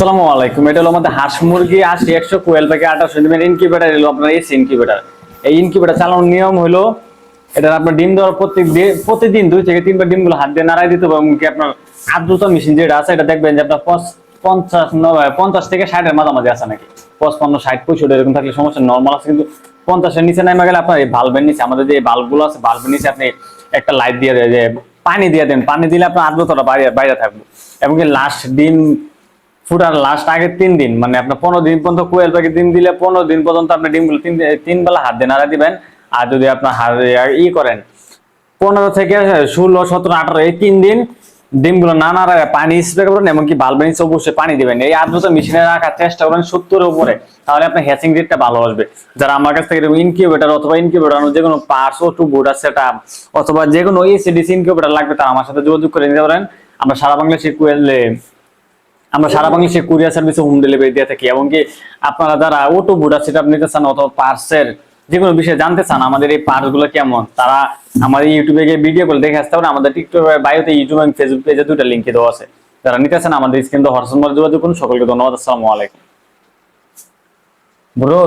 আসসালামু আলাইকুম। এটা হলো আমাদের হাঁস মুরগি একশো দিনের ইনকিউবেটার এলো আপনার এসি ইনকিউবেটার এই ইনকিউবেটার চালানোর নিয়ম হলো এটা আপনার ডিম দেওয়ার প্রত্যেক প্রতিদিন দুই থেকে তিনবার ডিমগুলো হাত দিয়ে নাড়াই দিতে হবে, এমনকি আপনার মেশিন যেটা আছে, এটা দেখবেন যে আপনার পঞ্চাশ পঞ্চাশ থেকে ষাটের মাঝামাঝি আছে নাকি? ষাট, পঁয়ষট্টি, এরকম থাকলে সমস্যা নর্মাল আছে, কিন্তু পঞ্চাশের নিচে নেমে গেলে আপনার এই নিচে, আমাদের যে বাল্বগুলো আছে বাল্বের নিচে আপনি একটা লাইট দিয়ে যে পানি দিয়ে দেন। পানি দিলে আপনার আর্দ্রতাটা বাইরে বাইরে থাকবে। এবং লাস্ট ডিম ফুটার লাস্ট আগের তিন দিন মানে আপনার পনেরো দিন পর্যন্ত কোয়েল পাখি ডিম দিলে পনেরো দিন পর্যন্ত আপনি ডিমগুলো তিন তিন বেলা হাত দিয়ে নাড়া দিবেন। আর যদি আপনার হাত ই করেন, পনেরো থেকে ষোলো, সতেরো, আঠারো, এই তিন দিন ডিমগুলো না নাড়ায় পানি স্প্রে করবেন, এমনকি বাল্বের নিচে অবশ্যই পানি দিবেন। এই আর্দ্রতা মেশিনে রাখার চেষ্টা করবেন সত্তরের উপরে, তাহলে আপনার হ্যাচিং রেটটা ভালো আসবে। যারা আমার কাছ থেকে ইনকিউবেটার অথবা ইনকিউবেটার যে কোনো পার্স ও টু বোর্ডার সেট অথবা যে কোনো এসিডিসি ইনকিউবেটার লাগবে, তারা আমার সাথে যোগাযোগ করে নিতে পারেন। আমরা সারা বাংলাদেশে কুয়েল আমরা সারা বাংলাদেশে কুরিয়ার সার্ভিসে হোম ডেলিভারি দিয়ে থাকি, এবং কি আপনারা যারা অটো বুডা সেটা নিতে চান অথবা পার্সের যে কোনো বিষয়ে জানতে চান, আমাদের এই পার্সগুলো কেমন, তারা আমাদের ইউটিউবে গিয়ে ভিডিও করে দেখে আসতে পারে আমাদের টিকটক বায়োতে ইউটিউব এবং ফেসবুক পেজে দুটো লিঙ্ক দেওয়া আছে। যারা নিতে চান, আমাদের স্ক্রিন তো হোয়াটসঅ্যাপ যোগাযোগ করুন। সকলকে ধন্যবাদ, আসসালামু আলাইকুম। ব্রো